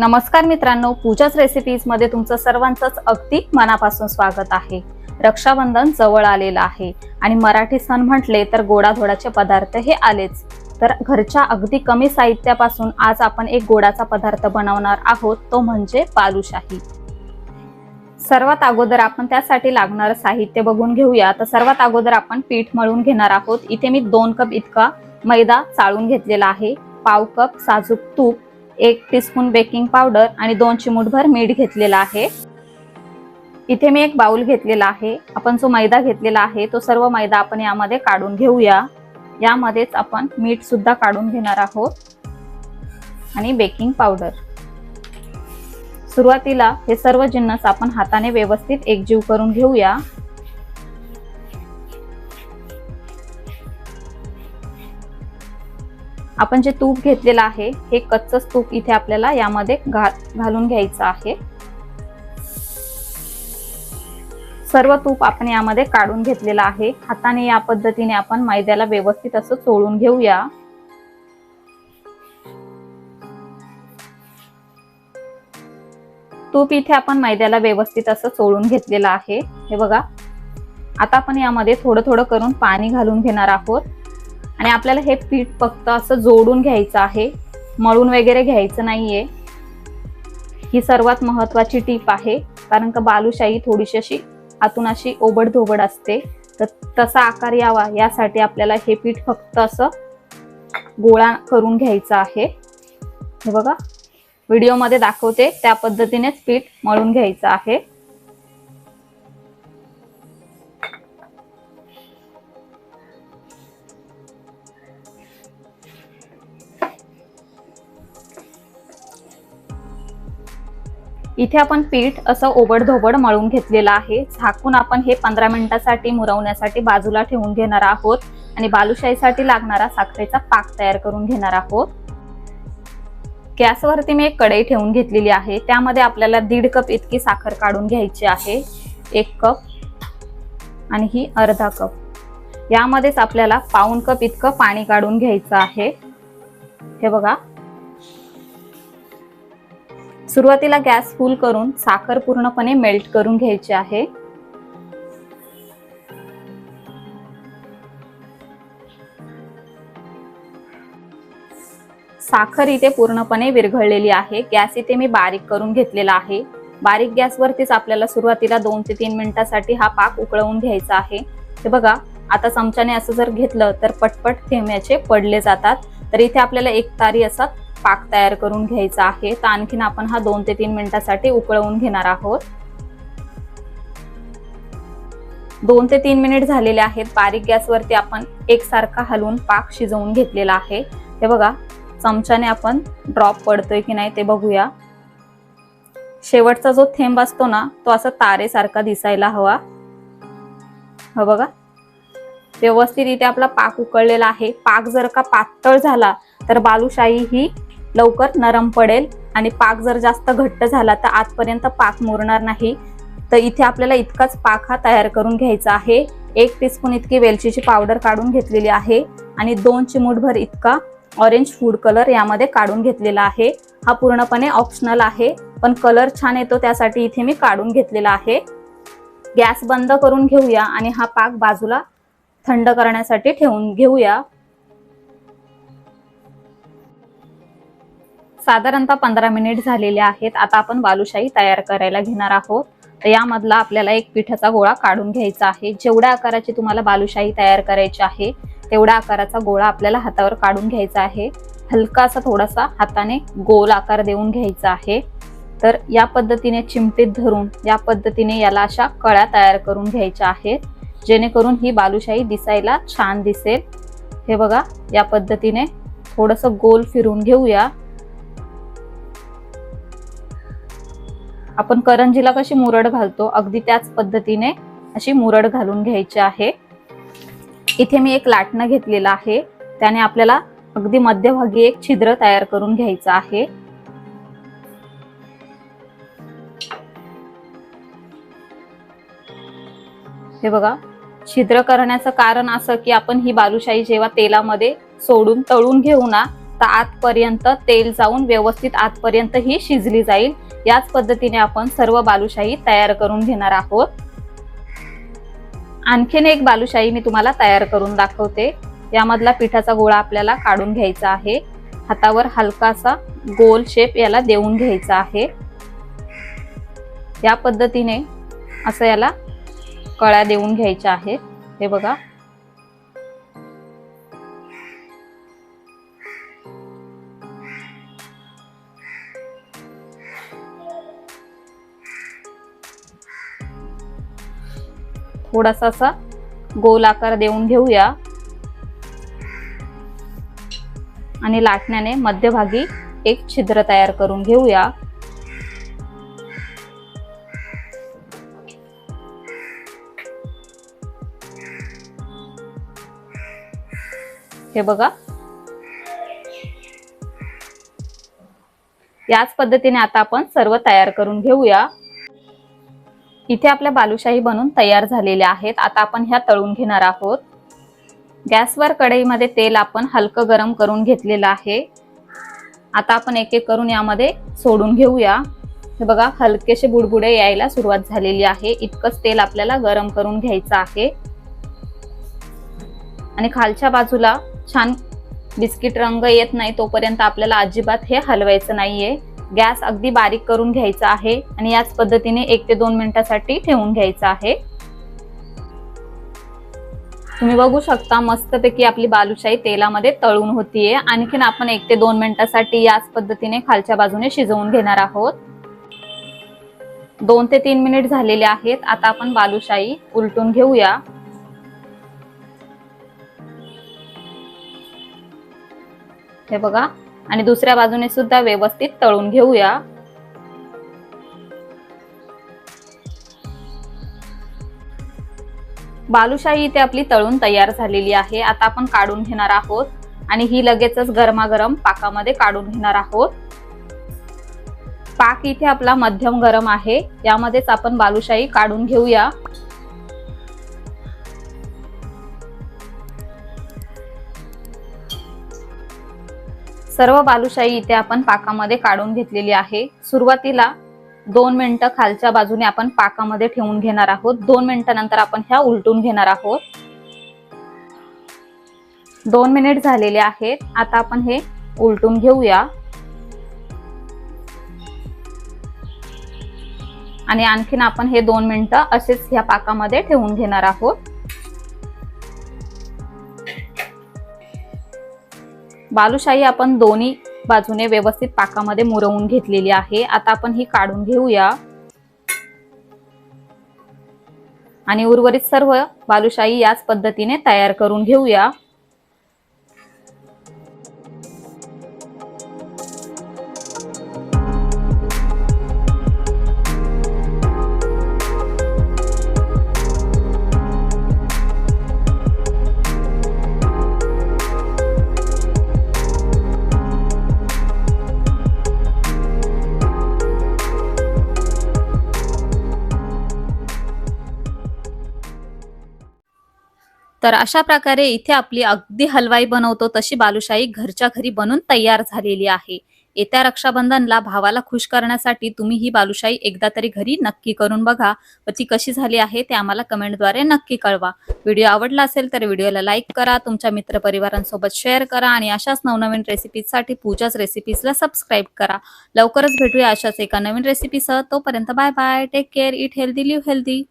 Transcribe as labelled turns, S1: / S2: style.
S1: नमस्कार मित्रांनो पूजाच रेसिपीजमध्ये तुमचं सर्वांचंच अगदी मनापासून स्वागत आहे. रक्षाबंधन जवळ आलेलं आहे आणि मराठी सण म्हटले तर गोडाधोडाचे पदार्थ हे आलेच. तर घरच्या अगदी कमी साहित्यापासून आज आपण एक गोडाचा पदार्थ बनवणार आहोत तो म्हणजे बालुशाही. सर्वात अगोदर आपण त्यासाठी लागणारं साहित्य बघून घेऊया. तर सर्वात अगोदर आपण पीठ मळून घेणार आहोत. इथे मी दोन कप इतका मैदा चाळून घेतलेला आहे. पाव कप साजूक तूप एक टीस्पून बेकिंग पावडर आणि दोन चिमूटभर मीठ घेतलेला आहे. इथे मी एक बाउल घेतलेला आहे. आपण जो मैदा घेतलेला आहे तो सर्व मैदा आपण यामध्ये काढून घेऊया. यामध्येच आपण मीठ सुद्धा काढून घेणार आहोत. आणि बेकिंग पावडर सुरुवातीला हे सर्व जिन्नस आपण हाताने व्यवस्थित एकजीव करून घेऊया. आपण जे तूप घेतलेलं आहे हे कच्चच तूप इथे आपल्याला यामध्ये घा घालून घ्यायचं आहे. सर्व तूप आपण यामध्ये काढून घेतलेलं आहे. हाताने या पद्धतीने आपण मैद्याला व्यवस्थित असं चोळून घेऊया. तूप इथे आपण मैद्याला व्यवस्थित असं चोळून घेतलेलं आहे. हे बघा. आता आपण यामध्ये थोडं थोडं करून पाणी घालून घेणार आहोत. आणि आपल्याला हे पीठ फक्त असं जोडून घ्यायचं आहे. मळून वगैरे घ्यायचं नाहीये. ही सर्वात महत्वाची टीप आहे. कारण का बालुशाही थोडीशी अशी आतून अशी ओबड धोबड असते. तर तसा आकार यावा यासाठी आपल्याला हे पीठ फक्त असं गोळा करून घ्यायचं आहे. हे बघा. व्हिडिओमध्ये दाखवते त्या पद्धतीनेच पीठ मळून घ्यायचं आहे. इथे आपण पीठ असं ओबड धोबड मळून घेतलेलं आहे. झाकून आपण हे पंधरा मिनिटासाठी मुरवण्यासाठी बाजूला ठेवून घेणार आहोत आणि बालुशाहीसाठी लागणारा साखरेचा पाक तयार करून घेणार आहोत. गॅसवरती मी एक कढई ठेवून घेतलेली आहे. त्यामध्ये आपल्याला दीड कप इतकी साखर काढून घ्यायची आहे. एक कप आणि ही अर्धा कप. यामध्येच आपल्याला पाऊन कप इतकं पाणी काढून घ्यायचं आहे. हे बघा. सुरुवातीला गॅस फुल करून साखर पूर्णपणे मेल्ट करून घ्यायची आहे. साखर इथे पूर्णपणे विरघळलेली आहे. गॅस इथे मी बारीक करून घेतलेला आहे. बारीक गॅसवरतीच आपल्याला सुरुवातीला दोन ते तीन मिनिटासाठी हा पाक उकळवून घ्यायचा आहे. हे बघा आता चमच्याने असं जर घेतलं तर पटपट थेंब्याचे पडले जातात. तर इथे आपल्याला एक तारी असा पाक तयार करून घ्यायचा आहे. तर आणखीन आपण हा दोन ते तीन मिनिटासाठी उकळवून घेणार आहोत. दोन ते तीन मिनिट झालेले आहेत. बारीक गॅसवरती आपण एकसारखा हलवून पाक शिजवून घेतलेला आहे. हे बघा चमच्याने आपण ड्रॉप पडतोय की नाही ते बघूया. शेवटचा जो थेंब असतो ना तो असा तारेसारखा दिसायला हवा. हा बघा. व्यवस्थित इथे आपला पाक उकळलेला आहे. पाक जर का पातळ झाला तर बालुशाही ही लवकर नरम पडेल आणि पाक जर जास्त घट्ट झाला तर आतपर्यंत पाक मुरणार नाही. तर इथे आपल्याला इतकाच पाक हा तयार करून घ्यायचा आहे. एक टीस्पून इतकी वेलचीची पावडर काढून घेतलेली आहे आणि दोन चिमूटभर इतका ऑरेंज फूड कलर यामध्ये काढून घेतलेला आहे. हा पूर्णपणे ऑप्शनल आहे पण कलर छान येतो त्यासाठी इथे मी काढून घेतलेला आहे. गॅस बंद करून घेऊया आणि हा पाक बाजूला थंड करण्यासाठी ठेवून घेऊया. साधारणतः पंधरा मिनिट झालेले आहेत. आता आपण बालुशाही तयार करायला घेणार आहोत. तर यामधला आपल्याला एक पिठाचा गोळा काढून घ्यायचा आहे. जेवढ्या आकाराची तुम्हाला बालुशाही तयार करायची आहे तेवढ्या आकाराचा गोळा आपल्याला हातावर काढून घ्यायचा आहे. हलकासा थोडासा हाताने गोल आकार देऊन घ्यायचा आहे. तर या पद्धतीने चिमटीत धरून या पद्धतीने याला अशा कळ्या तयार करून घ्यायच्या आहेत. जेणेकरून ही बालुशाही दिसायला छान दिसेल. हे बघा या पद्धतीने थोडंसं गोल फिरून घेऊया. आपण करंजीला कशी मुरड घालतो? अगदी त्याच पद्धतीने अशी मुरड घालून घ्यायची आहे. इथे मी एक लाटणं घेतलेलं आहे. त्याने आपल्याला अगदी मध्यभागी एक छिद्र तयार करून घ्यायचं आहे. हे बघा छिद्र करण्याचं कारण असं की आपण ही बालुशाही जेव्हा तेलामध्ये सोडून तळून घेऊ ना तर आतपर्यंत तेल जाऊन व्यवस्थित आतपर्यंत ही शिजली जाईल. याच पद्धतीने आपण सर्व बालुशाही तयार करून घेणार आहोत. आणखीन एक बालुशाही मी तुम्हाला तयार करून दाखवते. यामधला पिठाचा गोळा आपल्याला काढून घ्यायचा आहे. हातावर हलकासा गोल शेप याला देऊन घ्यायचा आहे. या पद्धतीने असं याला कळ्या देऊन घ्यायच्या आहेत. हे बघा. थोडासा असा गोल आकार देऊन घेऊया. आणि लाटण्याने मध्यभागी एक छिद्र तयार करून घेऊया. हे बघा. याच पद्धतीने आता आपण सर्व तयार करून घेऊया. इथे आपल्या बालुशाही बनून तयार झालेल्या आहेत. आता आपण ह्या तळून घेणार आहोत. गॅसवर कढईमध्ये तेल आपण हलकं गरम करून घेतलेलं आहे. आता आपण एक एक करून यामध्ये सोडून घेऊया. हे बघा हलकेसे बुडबुडे यायला सुरुवात झालेली आहे. इतकंच तेल आपल्याला गरम करून घ्यायचं आहे. आणि खालच्या बाजूला छान बिस्किट रंग येत नाही तोपर्यंत आपल्याला अजिबात हे हलवायचं नाहीये. गॅस अगदी बारीक करून घ्यायचा आहे आणि याच पद्धतीने एक ते दोन मिनिटासाठी ठेवून घ्यायचं आहे. तुम्ही बघू शकता मस्तपैकी आपली बालुशाही तेलामध्ये तळून होतीये. आणखीन आपण एक ते दोन मिनिटासाठी याच पद्धतीने खालच्या बाजूने शिजवून घेणार आहोत. दोन ते तीन मिनिट झालेले आहेत. आता आपण बालुशाही उलटून घेऊया. हे बघा आणि दुसऱ्या बाजूने सुद्धा व्यवस्थित तळून घेऊया. बालुशाही इथे आपली तळून तयार झालेली आहे. आता आपण काढून घेणार आहोत आणि ही लगेचच गरमागरम पाकामध्ये काढून घेणार आहोत. पाक इथे आपला मध्यम गरम आहे. यामध्येच आपण बालुशाही काढून घेऊया. सर्व बालुशाही इथे आपण पाकामध्ये काढून घेतलेली आहे. सुरुवातीला दोन मिनिटं खालच्या बाजूने आपण पाकामध्ये ठेवून घेणार आहोत. दोन मिनिटानंतर आपण ह्या उलटून घेणार आहोत. दोन मिनिट झालेले आहेत. आता आपण हे उलटून घेऊया. आणि आणखीन आपण हे दोन मिनिटं असेच ह्या पाकामध्ये ठेवून घेणार आहोत. बालुशाही आपण दोन्ही बाजूने व्यवस्थित पाकामध्ये मुरवून घेतलेली आहे. आता आपण ही काढून घेऊया. आणि उर्वरित सर्व बालुशाही याच पद्धतीने तयार करून घेऊया. तर अशा प्रकारे इथे आपली अगदी हलवाई बनवतो तशी बालुशाही घरच्या घरी बनून तयार झालेली आहे. येत्या रक्षाबंधनला भावाला खुश करण्यासाठी तुम्ही ही बालुशाही एकदा तरी घरी नक्की करून बघा. व ती कशी झाली आहे ते आम्हाला कमेंटद्वारे नक्की कळवा. व्हिडिओ आवडला असेल तर व्हिडिओला लाईक करा तुमच्या मित्रपरिवारांसोबत शेअर करा आणि अशाच नवनवीन रेसिपीजसाठी पूजाच रेसिपीजला सबस्क्राईब करा. लवकरच भेटूया अशाच एका नवीन रेसिपीसह. तोपर्यंत bye bye take care eat healthy live healthy.